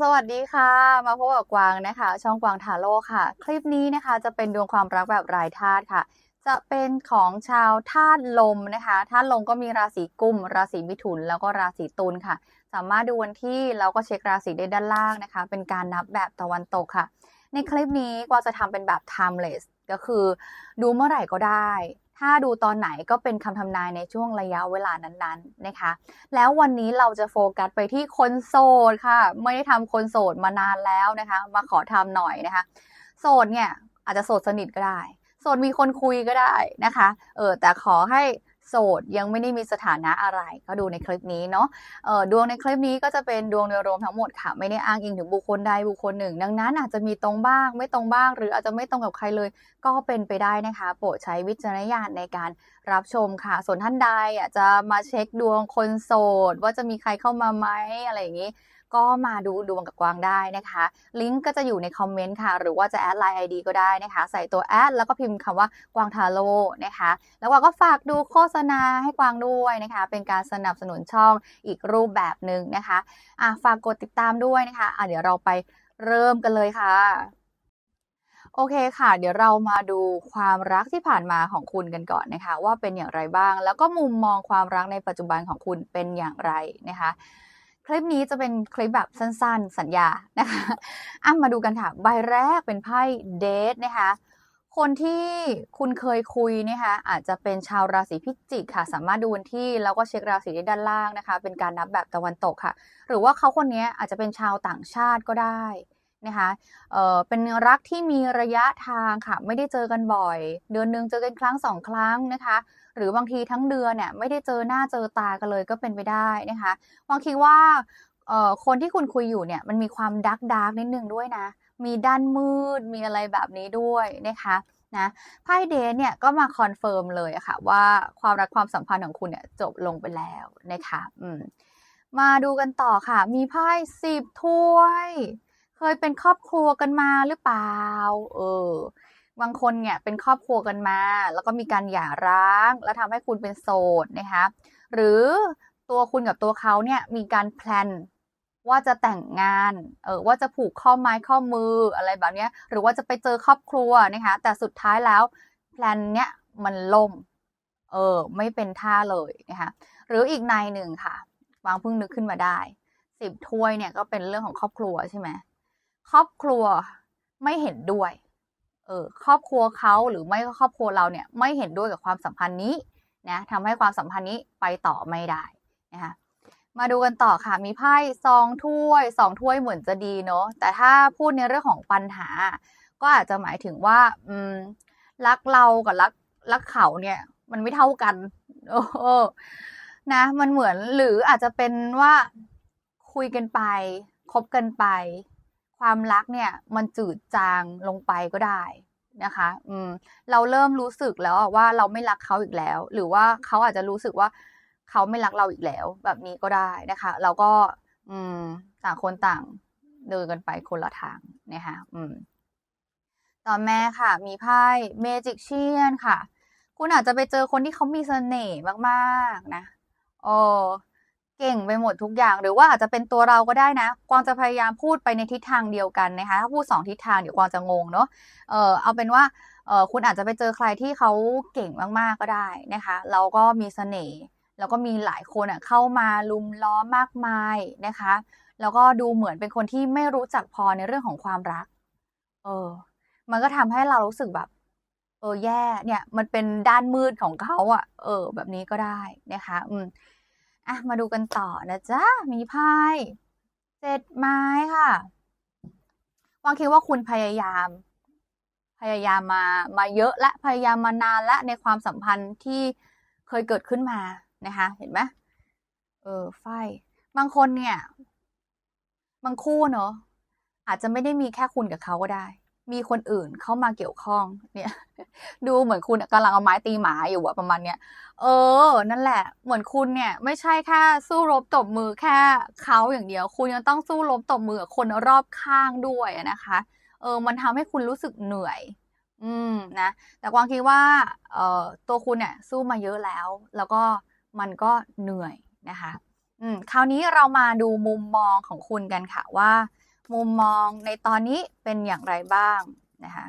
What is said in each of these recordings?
สวัสดีค่ะ มาพบกับกวางนะคะ ช่องกวางทาโร่ค่ะ คลิปนี้นะคะจะเป็นดวงความรักแบบรายธาตุค่ะ จะเป็นของชาวธาตุลมนะคะธาตุลมก็มีราศีกุม ราศีมิถุน แล้วก็ราศีตุลค่ะ สามารถดูวันที่แล้วก็เช็คราศีได้ด้านล่างนะคะ เป็นการนับแบบตะวันตกค่ะ ในคลิปนี้กวางจะทำเป็นแบบ timeless ก็คือดูเมื่อไหร่ก็ได้ ถ้าดูตอนไหนก็เป็นคำทำนายในช่วงระยะเวลานั้นๆนะคะ แล้ววันนี้เราจะโฟกัสไปที่คนโสดค่ะ ไม่ได้ทำคนโสดมานานแล้วนะคะ มาขอทำหน่อยนะคะ โสดเนี่ยอาจจะโสดสนิทก็ได้ โสดมีคนคุยก็ได้นะคะ เออแต่ขอให้ โสดยังไม่ได้มีสถานะอะไร ก็ดูในคลิปนี้เนาะออดวงในคลิปนี้ก็จะเป็นดวงโดยรวมทั้งหมดค่ะ ไม่ได้อ้างอิงถึงบุคคลใดบุคคลหนึ่ง ดังนั้นอาจจะมีตรงบ้าง ไม่ตรงบ้าง หรืออาจจะไม่ตรงกับใครเลย ก็เป็นไปได้นะคะ โปรดใช้วิจารณญาณในการรับชมค่ะ ส่วนท่านใดอยากจะมาเช็คดวงคนโสด ว่าจะมีใครเข้ามาไหมอะไรอย่างนี้ ก็มาดูดวงกับกวางได้นะคะ ลิงก์ก็จะอยู่ในคอมเมนต์ค่ะ หรือว่าจะแอดไลน์ไอดีก็ได้นะคะ ใส่ตัวแอดแล้วก็พิมพ์คำว่ากวางทาโร่นะคะ แล้วกวางก็ฝากดูโฆษณาให้กวางด้วยนะคะ เป็นการสนับสนุนช่องอีกรูปแบบหนึ่งนะคะอะฝากกดติดตามด้วยนะคะอะเดี๋ยวเราไปเริ่มกันเลยค่ะโอเคค่ะ เดี๋ยวเรามาดูความรักที่ผ่านมาของคุณกันก่อนนะคะ ว่าเป็นอย่างไรบ้าง แล้วก็มุมมองความรักในปัจจุบันของคุณเป็นอย่างไรนะคะ คลิปนี้จะเป็นคลิปแบบสั้นๆ สัญญานะคะอะมาดูกันค่ะ ใบแรกเป็นไพ่เดทนะคะ คนที่คุณเคยคุยนะคะอาจจะเป็นชาวราศีพิจิกค่ะ สามารถดูวันที่แล้วก็เช็คราศีได้ด้านล่างนะคะ เป็นการนับแบบตะวันตกค่ะ หรือว่าเขาคนนี้อาจจะเป็นชาวต่างชาติก็ได้ นะคะเเป็นรักที่มีระยะทางค่ะ ไม่ได้เจอกันบ่อย เดือนหนึ่งเจอกันครั้งสองครั้งนะคะ หรือบางทีทั้งเดือนเนี่ยไม่ได้เจอหน้าเจอตากันเลยก็เป็นไปได้นะคะบางคิดว่าคนที่คุณคุยอยู่เนี่ยมันมีความดักดักนิดนึงด้วยนะ มีด้านมืดมีอะไรแบบนี้ด้วยนะคะนะไพ่เดนเนี่ยก็มาคอนเฟิร์มเลยอะค่ะว่าความรักความสัมพันธ์ของคุณเนี่ยจบลงไปแล้วนะคะ อืมมาดูกันต่อค่ะ มีไพ่สิบถ้วย เคยเป็นครอบครัวกันมาหรือเปล่า เออ บางคนเนี่ยเป็นครอบครัวกันมา แล้วก็มีการหย่าร้าง แล้วทำให้คุณเป็นโสดนะคะ หรือตัวคุณกับตัวเขาเนี่ยมีการแพลนว่าจะแต่งงาน เออ ว่าจะผูกข้อไม้ข้อมืออะไรแบบเนี้ยหรือว่าจะไปเจอครอบครัวนะคะ แต่สุดท้ายแล้วแพลนเนี้ยมันล่ม เออ ไม่เป็นท่าเลยนะคะ หรืออีกในหนึ่งค่ะ วางเพิ่งนึกขึ้นมาได้ สิบถ้วยเนี่ยก็เป็นเรื่องของครอบครัวใช่ไหม ครอบครัวไม่เห็นด้วย เออครอบครัวเขาหรือไม่ก็ครอบครัวเราเนี่ยไม่เห็นด้วยกับความสัมพันธ์นี้นะทำให้ความสัมพันธ์นี้ไปต่อไม่ได้นะคะมาดูกันต่อค่ะ มีไพ่ซองถ้วยสองถ้วยเหมือนจะดีเนาะแต่ถ้าพูดในเรื่องของปัญหา ก็อาจจะหมายถึงว่า อืม รักเรากับรักรักเขาเนี่ย มันไม่เท่ากัน โอ้โหนะ มันเหมือนหรืออาจจะเป็นว่าคุยกันไปคบกันไป ความรักเนี่ยมันจืดจางลงไปก็ได้นะคะ อืม เราเริ่มรู้สึกแล้วว่าเราไม่รักเขาอีกแล้ว หรือว่าเขาอาจจะรู้สึกว่าเขาไม่รักเราอีกแล้ว แบบนี้ก็ได้นะคะ เราก็ อืม ต่างคนต่างเดินกันไปคนละทางนะคะอืม ต่อแม่ค่ะ มีไพ่เมจิกเชียนค่ะ คุณอาจจะไปเจอคนที่เขามีเสน่ห์มากๆ นะโอ้ เก่งไปหมดทุกอย่าง หรือว่าอาจจะเป็นตัวเราก็ได้นะ กวางจะพยายามพูดไปในทิศทางเดียวกันนะคะ ถ้าพูดสองทิศทางเดี๋ยวกวางจะงงเนาะ เออเอาเป็นว่าเออคุณอาจจะไปเจอใครที่เขาเก่งมากๆก็ได้นะคะ แล้วก็มีเสน่ห์ แล้วก็มีหลายคนอะเข้ามาลุมล้อมมากมายนะคะ แล้วก็ดูเหมือนเป็นคนที่ไม่รู้จักพอในเรื่องของความรัก เออ มันก็ทำให้เรารู้สึกแบบเออแย่เนี่ย มันเป็นด้านมืดของเขาอะ เออ แบบนี้ก็ได้นะคะ อืม อะมาดูกันต่อนะจ๊ะ มีไพ่เจ็ดไม้ค่ะวางคิดว่าคุณพยายาม พยายามมามาเยอะและพยายามมานานและในความสัมพันธ์ที่เคยเกิดขึ้นมานะคะ เห็นไหมเออไฟ บางคนเนี่ย บางคู่เนอะอาจจะไม่ได้มีแค่คุณกับเขาก็ได้ มีคนอื่นเข้ามาเกี่ยวข้อง เนี่ย ดูเหมือนคุณกำลังเอาไม้ตีหมาอยู่อะประมาณเนี้ยเออ นั่นแหละ เหมือนคุณเนี่ย ไม่ใช่แค่สู้รบตบมือแค่เขาอย่างเดียว คุณยังต้องสู้รบตบมือกับคนรอบข้างด้วยนะคะ เออ มันทำให้คุณรู้สึกเหนื่อย อืมนะ แต่กวางคิดว่า เอ่อตัวคุณเนี่ย สู้มาเยอะแล้ว แล้วก็มันก็เหนื่อยนะคะ อืมคราวนี้เรามาดูมุมมองของคุณกันค่ะว่า มุมมองในตอนนี้เป็นอย่างไรบ้างนะคะ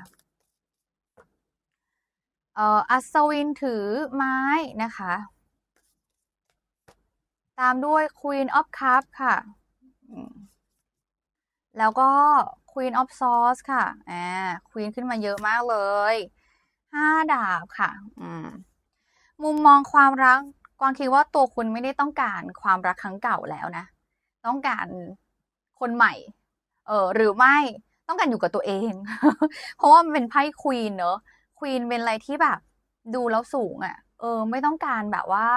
เอออัศวินถือไม้นะคะ ตามด้วย Queen of Cups ค่ะ แล้วก็ Queen of Swords ค่ะอ่า Queen ขึ้นมาเยอะมากเลยห้าดาบค่ะ อืม มุมมองความรักกวางคิดว่าตัวคุณไม่ได้ต้องการความรักครั้งเก่าแล้วนะ ต้องการคนใหม่ เออหรือไม่ต้องการอยู่กับตัวเอง เพราะว่ามันเป็นไพ่ควีนเนอะควีนเป็นอะไรที่แบบ ดูแล้วสูงอะ่ะ เออ ไม่ต้องการแบบว่า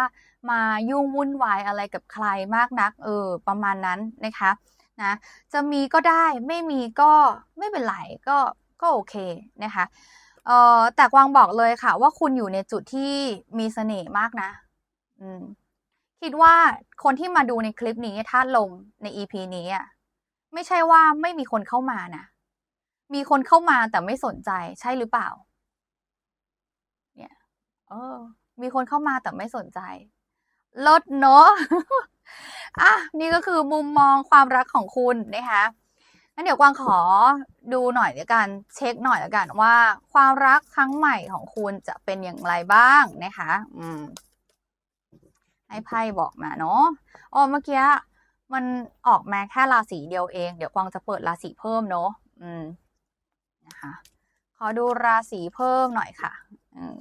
มายุ่งวุ่นวายอะไรกับใครมากนัก เออ ประมาณนั้นนะคะนะจะมีก็ได้ไม่มีก็ไม่เป็นไรก็ก็โอเคนะคะเออแต่กวางบอกเลยค่ะ ว่าคุณอยู่ในจุดที่มีเสน่ห์มากนะ อืมคิดว่าคนที่มาดูในคลิปนี้ธาตุลมใน EP นี้อะ ไม่ใช่ว่าไม่มีคนเข้ามานะมีคนเข้ามาแต่ไม่สนใจใช่หรือเปล่า เนี่ย เออ มีคนเข้ามาแต่ไม่สนใจลดเนาะอะนี่ก็คือมุมมองความรักของคุณนะคะงั้นเดี๋ยวกวางขอดูหน่อยแล้วกันเช็คหน่อยแล้วกันว่า ความรักครั้งใหม่ของคุณจะเป็นอย่างไรบ้างนะคะ อืมให้ไพ่บอกมาเนาะอ๋อเมื่อกี้ มันออกมาแค่ราศีเดียวเอง เดี๋ยวกวางจะเปิดราศีเพิ่มเนาะอืมนะคะขอดูราศีเพิ่มหน่อยค่ะอืม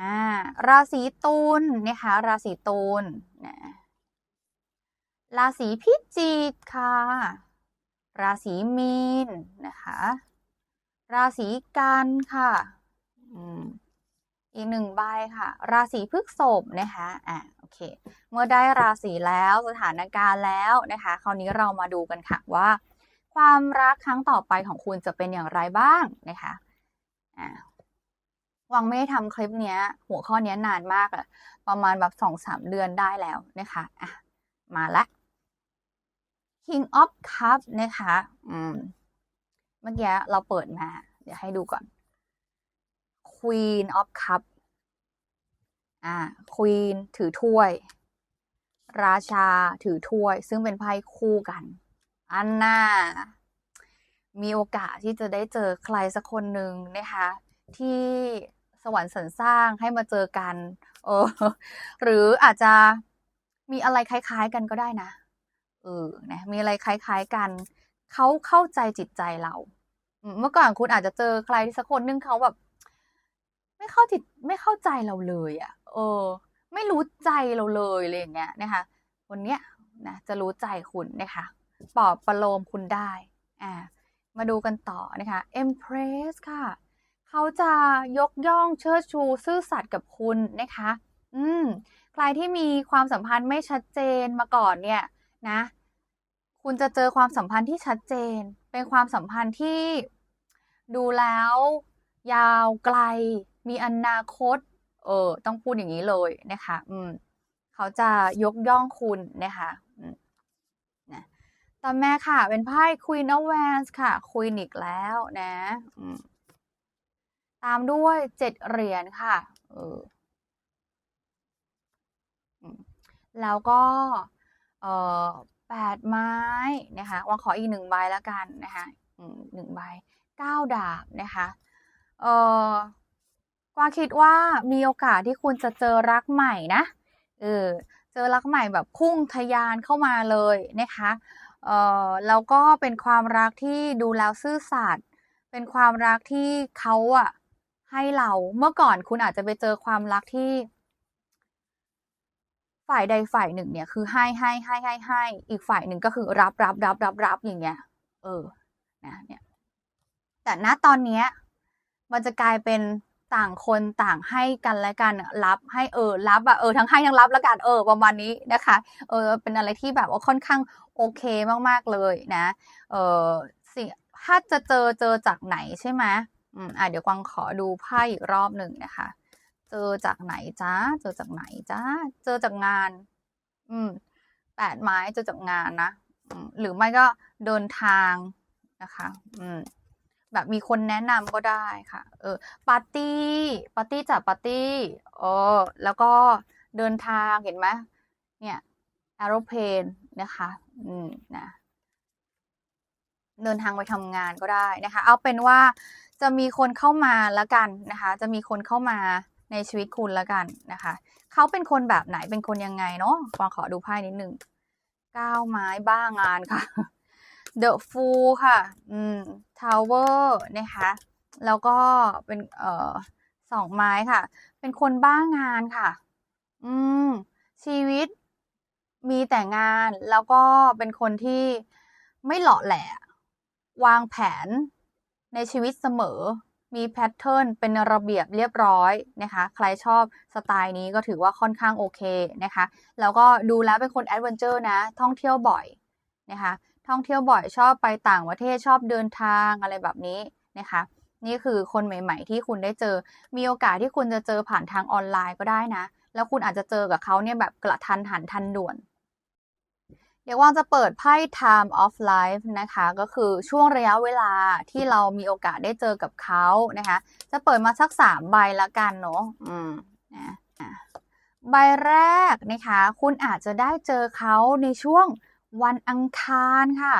อ่า ราศีตุลนะคะ ราศีตุลนะราศีพิจิกค่ะ ราศีมีนนะคะ ราศีกันค่ะ อืม อีกหนึ่งใบค่ะ ราศีพฤษภนะคะอ่าโอเค เมื่อได้ราศีแล้วสถานการณ์แล้วนะคะ คราวนี้เรามาดูกันค่ะว่า ความรักครั้งต่อไปของคุณจะเป็นอย่างไรบ้างนะคะอ่าวังไม่ได้ทำคลิปเนี้ย หัวข้อเนี้ยนานมากอะประมาณแบบสองสามเดือนได้แล้วนะคะอะมาละ King of Cup นะคะ อืม เมื่อกี้เราเปิดมา เดี๋ยวให้ดูก่อน Queen of Cup อ่า Queen ถือถ้วย ราชาถือถ้วย ซึ่งเป็นไพ่คู่กัน อันน่ามีโอกาสที่จะได้เจอใครสักคนหนึ่งนะคะ ที่สวรรค์สรรสร้างให้มาเจอกัน เออ หรืออาจจะมีอะไรคล้ายๆกันก็ได้นะเออนะมีอะไรคล้ายๆกันเขาเข้าใจจิตใจเรา เมื่อก่อนคุณอาจจะเจอใครสักคนนึงเขาแบบ เข้าจิตไม่เข้าใจเราเลยอะ่ะ เออ ไม่รู้ใจเราเลยอะไรอย่างเงี้ยนะคะวันเนี้ยนะจะรู้ใจคุณนะคะปลอบประโลมคุณได้อ่ามาดูกันต่อนะคะ Empress ค่ะ เขาจะยกย่องเชิดชูซื่อสัตย์กับคุณนะคะ อืม ใครที่มีความสัมพันธ์ไม่ชัดเจนมาก่อนเนี่ยนะ คุณจะเจอความสัมพันธ์ที่ชัดเจน เป็นความสัมพันธ์ที่ดูแล้ว ยาวไกล มีอนาคต เออ ต้องพูดอย่างนี้เลยนะคะ อืม เขาจะยกย่องคุณนะคะนะต่อมาค่ะ เป็นไพ่ Queen of Wands ค่ะ Queen อีกแล้วนะตามด้วยเจ็ดเหรียญค่ะ เออแล้วก็ เอ่อแปดไม้นะคะวางขออีกหนึ่งใบแล้วกันนะคะหนึ่งใบเก้าดาบนะคะ เออ กวางคิดว่ามีโอกาสที่คุณจะเจอรักใหม่นะ เออ เจอรักใหม่แบบพุ่งทะยานเข้ามาเลยนะคะ เออแล้วก็เป็นความรักที่ดูแล้วซื่อสัตย์ เป็นความรักที่เขาอะให้เรา เมื่อก่อนคุณอาจจะไปเจอความรักที่ ฝ่ายใดฝ่ายหนึ่ง เนี่ย คือให้ให้ให้ให้ให้ อีกฝ่ายหนึ่งก็คือรับรับรับรับรับอย่างเงี้ย เออ นะ เนี่ย แต่ณตอนเนี้ย มันจะกลายเป็น ต่างคนต่างให้กันและกันรับให้เออรับอะเออทั้งให้ทั้งรับแล้วกันเออประมาณนี้นะคะเออเป็นอะไรที่แบบว่าค่อนข้างโอเคมากๆเลยนะเออสิถ้าจะเจอเจอจากไหนใช่ไหมอืมอะเดี๋ยวกวางขอดูไพ่อีกรอบหนึ่งนะคะ เจอจากไหนจ้าเจอจากไหนจ้าเจอจากงาน อืมแปดไม้เจอจากงานนะหรือไม่ก็เดินทางนะคะ อืม แบบมีคนแนะนำก็ได้ค่ะ เออปาร์ตี้ปาร์ตี้จากปาร์ตี้เออแล้วก็เดินทางเห็นไหมเนี่ย aeroplane นะคะ อืมนะเดินทางไปทำงานก็ได้นะคะ เอาเป็นว่าจะมีคนเข้ามาล้วกันนะคะ จะมีคนเข้ามาในชีวิตคุณล้วกันนะคะ เขาเป็นคนแบบไหนเป็นคนยังไงเนาะกวางขอดูไพ่นิดหนึ่งก้าวไม้บ้างานค่ะ The Fool ค่ะ อืม Tower นะคะ แล้วก็เป็นเอ่อสองไม้ค่ะ เป็นคนบ้างานค่ะ อืม ชีวิตมีแต่งานแล้วก็เป็นคนที่ไม่หลาะแหละ วางแผนในชีวิตเสมอ มีแพทเทิร์นเป็นระเบียบเรียบร้อยนะคะ ใครชอบสไตล์นี้ก็ถือว่าค่อนข้างโอเคนะคะ แล้วก็ดูแล้วเป็นคนแอดเวนเจอร์นะ ท่องเที่ยวบ่อยนะคะ ท่องเที่ยวบ่อยชอบไปต่างประเทศชอบเดินทางอะไรแบบนี้นะคะ นี่คือคนใหม่ ๆ ที่คุณได้เจอ มีโอกาสที่คุณจะเจอผ่านทางออนไลน์ก็ได้นะ แล้วคุณอาจจะเจอกับเขาเนี่ยแบบกระทันหันทันด่วนเดี๋ยวว่างจะเปิดไพ่ time of life นะคะ ก็คือช่วงระยะเวลาที่เรามีโอกาสได้เจอกับเขานะคะ จะเปิดมาสักสามใบละกันเนาะอืมนะอะใบแรกนะคะ คุณอาจจะได้เจอเขาในช่วง วันอังคารค่ะ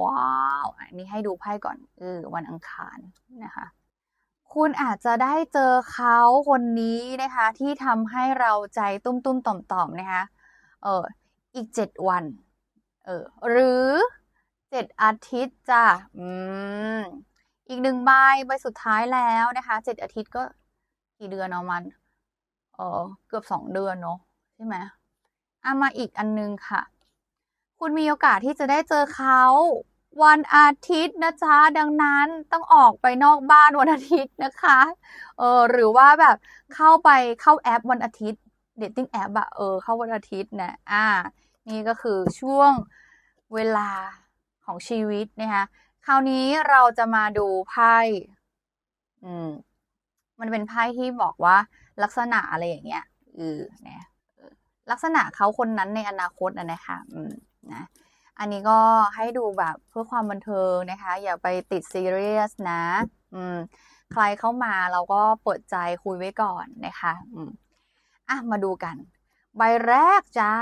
ว้าวอันนี้ให้ดูไพ่ก่อนเออวันอังคารนะคะ คุณอาจจะได้เจอเขาคนนี้นะคะ ที่ทำให้เราใจตุ้มตุ้มต่อมต่อมนะคะเอออีกเจ็ดวันเออหรือเจ็ดอาทิตย์จ้ะอืมอีกหนึ่งใบใบสุดท้ายแล้วนะคะเจ็ดอาทิตย์ก็กี่เดือนเนาะมันเออเกือบสองเดือนเนาะใช่ไหมอะมาอีกอันนึงค่ะ คุณมีโอกาสที่จะได้เจอเขาวันอาทิตย์นะจ๊ะ ดังนั้นต้องออกไปนอกบ้านวันอาทิตย์นะคะ เออหรือว่าแบบเข้าไปเข้าแอปวันอาทิตย์เดทติ้งแอปอะเออเข้าวันอาทิตย์นะอ่า นี่ก็คือช่วงเวลาของชีวิตนะคะคราวนี้เราจะมาดูไพ่อืม มันเป็นไพ่ที่บอกว่าลักษณะอะไรอย่างเงี้ยเออเนี่ยลักษณะเขาคนนั้นในอนาคตนะนะคะ อืม นะอันนี้ก็ให้ดูแบบเพื่อความบันเทิงนะคะ อย่าไปติดซีเรียสนะ อืม ใครเข้ามาเราก็เปิดใจคุยไว้ก่อนนะคะ อืมอะมาดูกัน ใบแรกจ้า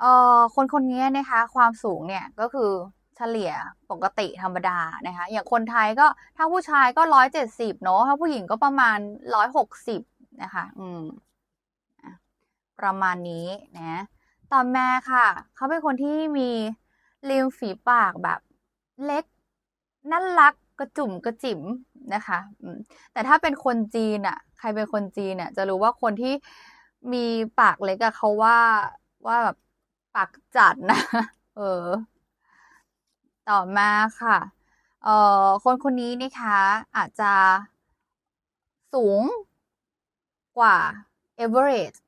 เอ่อคนคนนี้นะคะ ความสูงเนี่ยก็คือเฉลี่ยปกติธรรมดานะคะ อย่างคนไทยก็ถ้าผู้ชายก็ร้อยเจ็ดสิบเนาะถ้าผู้หญิงก็ประมาณร้อยหกสิบนะคะ อืมอะประมาณนี้นะ ต่อมาค่ะ เขาเป็นคนที่มีริมฝีปากแบบเล็กน่ารักกระจุ่มกระจิ๋มนะคะแต่ถ้าเป็นคนจีนอะใครเป็นคนจีนเนี่ยจะรู้ว่าคนที่มีปากเล็กอะเขาว่าว่าแบบปากจัดนะ เออ ต่อมาค่ะ เอ่อ คนคนนี้นะคะ อาจจะสูงกว่า average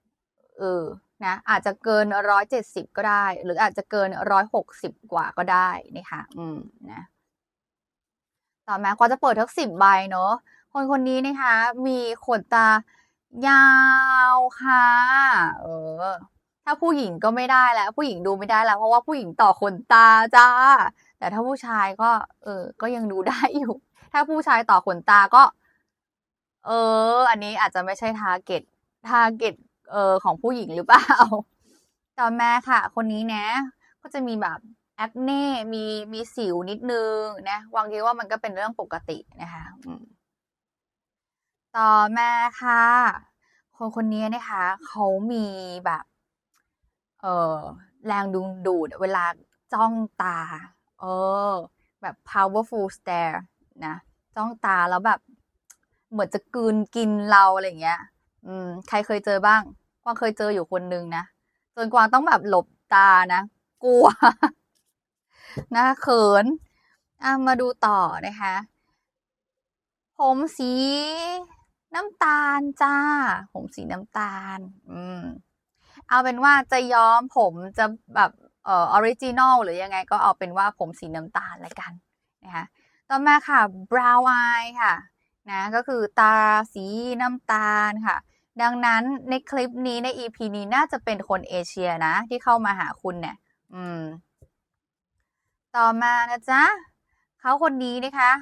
เออ นะอาจจะเกินร้อยเจ็ดสิบก็ได้ หรืออาจจะเกินร้อยหกสิบกว่าก็ได้นะคะอืมนะต่อมาก็จะเปิดทั้งสิบใบเนอะคนคนนี้นะคะ มีขนตายาวค่ะ เออ ถ้าผู้หญิงก็ไม่ได้แล้ว ผู้หญิงดูไม่ได้แล้ว เพราะว่าผู้หญิงต่อขนตาจ้า แต่ถ้าผู้ชายก็ เออ ก็ยังดูได้อยู่ ถ้าผู้ชายต่อขนตาก็ เออ อันนี้อาจจะไม่ใช่ทาร์เก็ตทาร์เก็ต เออของผู้หญิงหรือเปล่า ต่อมาค่ะ คนนี้นะ ก็จะมีแบบแอคเน่มีมีสิวนิดนึงนะวางคิดว่ามันก็เป็นเรื่องปกตินะคะต่อมาค่ะ คนคนนี้นะคะเขามีแบบ เออแรงดึงดูดเวลาจ้องตา เออ แบบ powerful stare นะ จ้องตาแล้วแบบ เหมือนจะกืนกินเราอะไรอย่างเงี้ย อืม ใครเคยเจอบ้าง กวางเคยเจออยู่คนนึงนะ จนกวางต้องแบบหลบตานะ กลัว นะเขิน อะมาดูต่อนะคะ ผมสีน้ำตาลจ้า ผมสีน้ำตาล อืม เอาเป็นว่าจะย้อมผมจะแบบเอ่อออริจินอลหรือยังไงก็เอาเป็นว่าผมสีน้ำตาลละกันนะคะต่อมาค่ะ brown eye ค่ะ นะ ก็คือตาสีน้ำตาลค่ะ ดังนั้นในคลิปนี้ใน EP นี้น่าจะเป็นคนเอเชียนะ ที่เข้ามาหาคุณเนี่ย อืม ต่อมานะจ๊ะเขาคนนี้นะคะ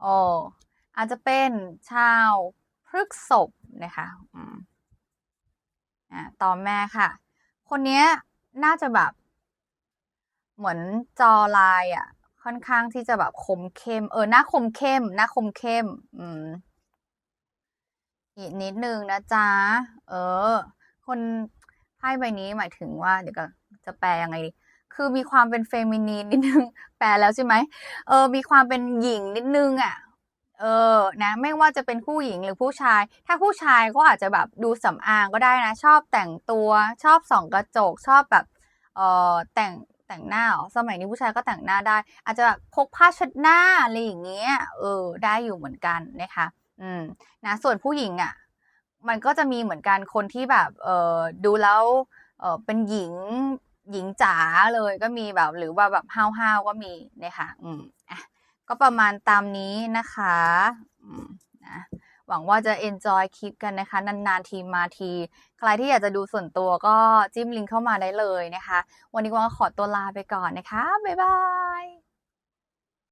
โอ้อาจจะเป็นชาวพฤกษภนะคะอืมอะต่อแม่ค่ะ คนเนี้ยน่าจะแบบ เหมือนจอลายอะ ค่อนข้างที่จะแบบคมเข้ม เออหน้าคมเข้ม หน้าคมเข้ม อืม อีกนิดนึงนะจ๊ะ เออ คนไพ่ใบนี้หมายถึงว่า เดี๋ยวก็จะแปลยังไงดี คือมีความเป็นเฟมินีนนิดนึง แปลแล้วใช่ไหม เออ มีความเป็นหญิงนิดนึงอะ เออ นะ ไม่ว่าจะเป็นผู้หญิงหรือผู้ชาย ถ้าผู้ชายก็อาจจะแบบดูสำอางก็ได้นะ ชอบแต่งตัว ชอบส่องกระจก ชอบแบบ เออแต่งแต่งหน้าเหรอสมัยนี้ผู้ชายก็แต่งหน้าได้ อาจจะแบบพกผ้าเช็ดหน้าอะไรอย่างเงี้ย เออ ได้อยู่เหมือนกันนะคะ อืมนะส่วนผู้หญิงอะ มันก็จะมีเหมือนกันคนที่แบบเออดูแล้วเออเป็นหญิงหญิงจ๋าเลยก็มีแบบ หรือว่าแบบห้าวๆก็มีนะคะอืมอะก็ประมาณตามนี้นะคะอืมนะหวังว่าจะ enjoy คลิปกันนะคะ นานๆทีมาที ใครที่อยากจะดูส่วนตัวก็จิ้มลิงก์เข้ามาได้เลยนะคะ วันนี้กวางก็ขอตัวลาไปก่อนนะคะ บ๊ายบาย